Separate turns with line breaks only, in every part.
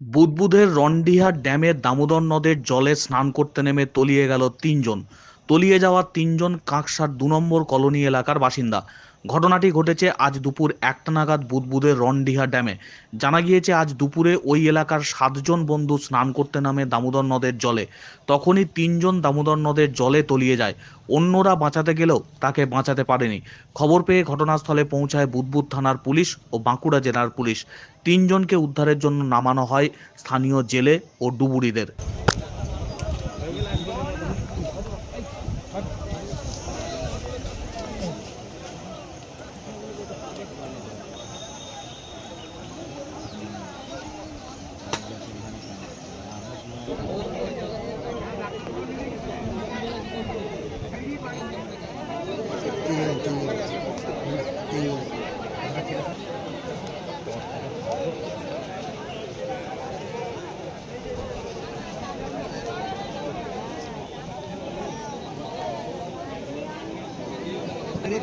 বুদবুদের রন্ডিহা ড্যামের দামোদর নদের জলে স্নান করতে নেমে তলিয়ে গেল তিনজন। তলিয়ে যাওয়া তিনজন কাঁকসার দু নম্বর কলোনি এলাকার বাসিন্দা। ঘটনাটি ঘটেছে আজ দুপুর একটা নাগাদ বুদবুদের রনডিহা ড্যামে। জানা গিয়েছে, আজ দুপুরে ওই এলাকার সাতজন বন্ধু স্নান করতে নামে দামোদর নদের জলে। তখনই তিনজন দামোদর নদের জলে তলিয়ে যায়। অন্যরা বাঁচাতে গেলেও তাকে বাঁচাতে পারেনি। খবর পেয়ে ঘটনাস্থলে পৌঁছায় বুদবুদ থানার পুলিশ ও বাঁকুড়া জেলার পুলিশ। তিনজনকে উদ্ধারের জন্য নামানো হয় স্থানীয় জেলে ও ডুবুরিদের।
এই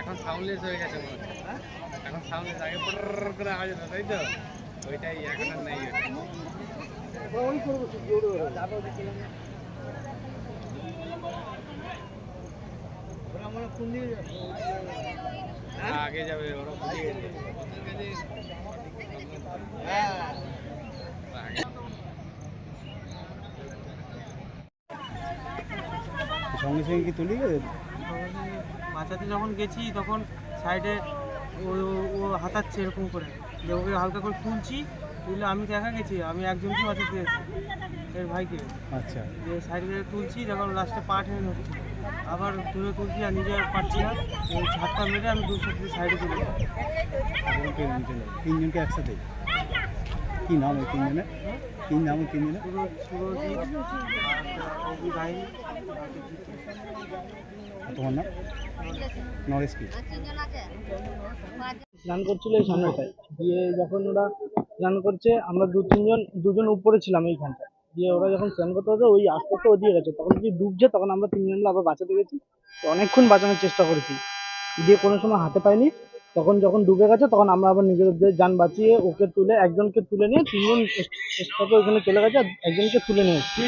এখন সাউন্ডলেস হয়ে গেছে মনে হচ্ছে এখন সাউন্ডলেস আগে করে আওয়াজ হতো তাই তো? ওইটাই এখন আর নেই। ওটা আগে যাবে ওরা
সঙ্গে সঙ্গে কি তুলি
বাঁচাতে যখন গেছি তখন সাইডে ও ও হাতাচ্ছে এরকম করে। যে ওকে হালকা করে তুলছি তুলে আমি দেখা গেছি আমি একজনকে বাঁচাতে এর ভাইকে।
আচ্ছা।
যে সাইডে তুলছি যখন লাস্টে পা টেনে ধরছি। আবার তুলে তুলছি আর নিজে পারছি না। ওই ঝাপটা মেরে আমি দু সাথে সাইডে যাই
তিনজনকে একসাথে? কি নাম ওই তিনজনের?
রাহিনী
আর তোমার নাম? নরেশ কি?
স্নান করছিল এই সামনেটায়। দিয়ে যখন ওরা স্নান করছে, আমরা দু তিনজন, দুজন উপরে ছিলাম এইখানটায়। দিয়ে ওরা যখন স্নান করতে হতো ওই আস্তে আস্তে ওদিকে গেছে। তখন যদি ডুবছে তখন আমরা তিনজন আবার বাঁচাতে গেছি। অনেকক্ষণ বাঁচানোর চেষ্টা করেছি। দিয়ে কোনো সময় হাতে পাইনি। তখন যখন ডুবে গেছে তখন আমরা আবার নিজেদের যান বাঁচিয়ে ওকে তুলে একজনকে তুলে নিয়ে তিনজন ওখানে চলে গেছে আর একজনকে তুলে নিয়ে এসেছি।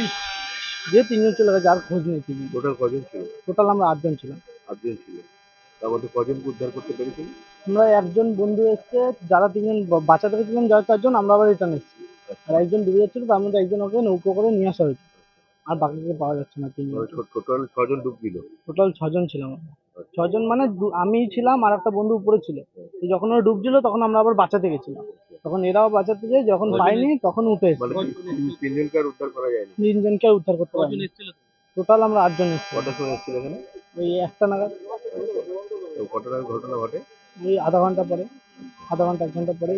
দিয়ে তিনজন চলে গেছে আর খোঁজ নেই তিনজন।
টোটাল কজন ছিল?
টোটাল আমরা আটজন ছিলাম।
আটজন ছিল। তার মধ্যে কজনকে উদ্ধার করতে পেরেছিল?
আমরা একজন বন্ধু এসছে যারা তিনজন বাঁচাতে গেছিলাম যারা চারজন আমরা আবার রিটার্ন এসেছি। আর একজন ডুবে যাচ্ছিল তার মধ্যে একজন ওকে নৌকো করে নিয়ে আসা হয়েছে। আর বাকিকে পাওয়া যাচ্ছে না তিনজন।
টোটাল ছজন ডুবছিল
টোটাল ছজন ছিলাম আমরা। ছজন মানে আমি ছিলাম আর একটা বন্ধু উপরে ছিল। যখন ওরা ডুবছিল তখন আমরা আবার বাঁচাতে গেছিলাম। তখন এরাও বাঁচাতে যায় যখন পাইনি তখন উঠে
তিনজনকে আর উদ্ধার করা যায়নি?
তিনজনকে উদ্ধার করতে পারিনি। টোটাল আমরা আটজন এসেছি।
কটার সময় এসেছিল এখানে?
ওই একটা নাগাদ।
ঘটনা ঘটনা ঘটে?
ওই আধা ঘণ্টা পরে আধা ঘণ্টা এক ঘণ্টা পরে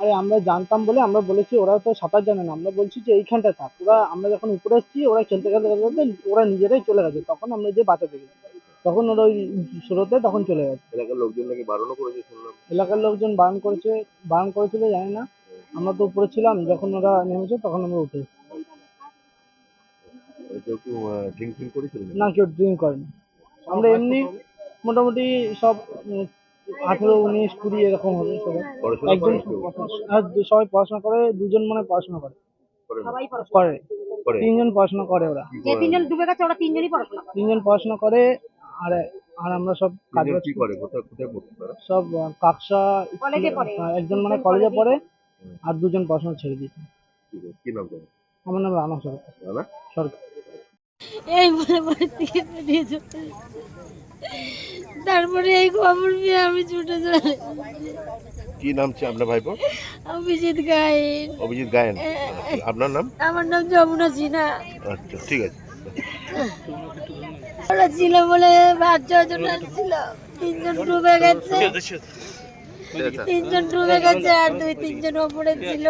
আরে আমরা জানতাম বলে আমরা বলেছি ওরা তো সাঁতার জানে না। আমরা বলছি যে এইখানটা থাক। ওরা আমরা যখন উপরে এসেছি ওরা খেলতে খেলতে খেলতে ওরা নিজেরাই চলে গেছে। তখন আমরা যে বাঁচাতে গেছি তখন ওরা ওই স্রোতে তখন চলে গেছে।
এলাকার লোকজন নাকি বারণও করেছে শুনলাম।
এলাকার লোকজন বারণ করেছে বারণ করেছিল জানি না। আমরা তো উপরে ছিলাম যখন ওরা নেমেছে তখন আমরা উঠে না কেউ ড্রিঙ্ক করেনি। আমরা এমনি মোটামুটি সব আঠেরো উনিশ কুড়ি এরকম হবে সবাই।
পড়াশোনা
একজন সবাই পড়াশোনা করে দুজন মনে পড়াশোনা করে।
করে
তিনজন পড়াশোনা করে ওরা।
যে তিনজন ডুবে গেছে ওরা তিনজনই পড়াশোনা করে।
তিনজন পড়াশোনা করে আর আর আমরা সব কাজ
কি করে? কোথায় কোথায় পড়তে পারে?
সব কাকসা
কলেজে পড়ে।
একজন মানে কলেজে পড়ে আর দুজন পড়াশোনা ছেড়ে দিয়েছে।
কি নাম তোমার?
আমার নাম রানা সরকার।
রানা?
সরকার।
এই বলে বাড়ি থেকে বেরিয়ে চলে তারপরে এই খবর পেয়ে আমি ছুটে চলে
কি নাম ছিল আপনার ভাইপো?
অভিজিৎ গাইন
অভিজিৎ গায়েন। আপনার নাম?
আমার নাম যমুনা সিনহা।
আচ্ছা ঠিক আছে।
ওরা ছিল বলে জন ছিল তিনজন ডুবে গেছে। তিনজন ডুবে গেছে আর দুই তিনজন ওপরে ছিল।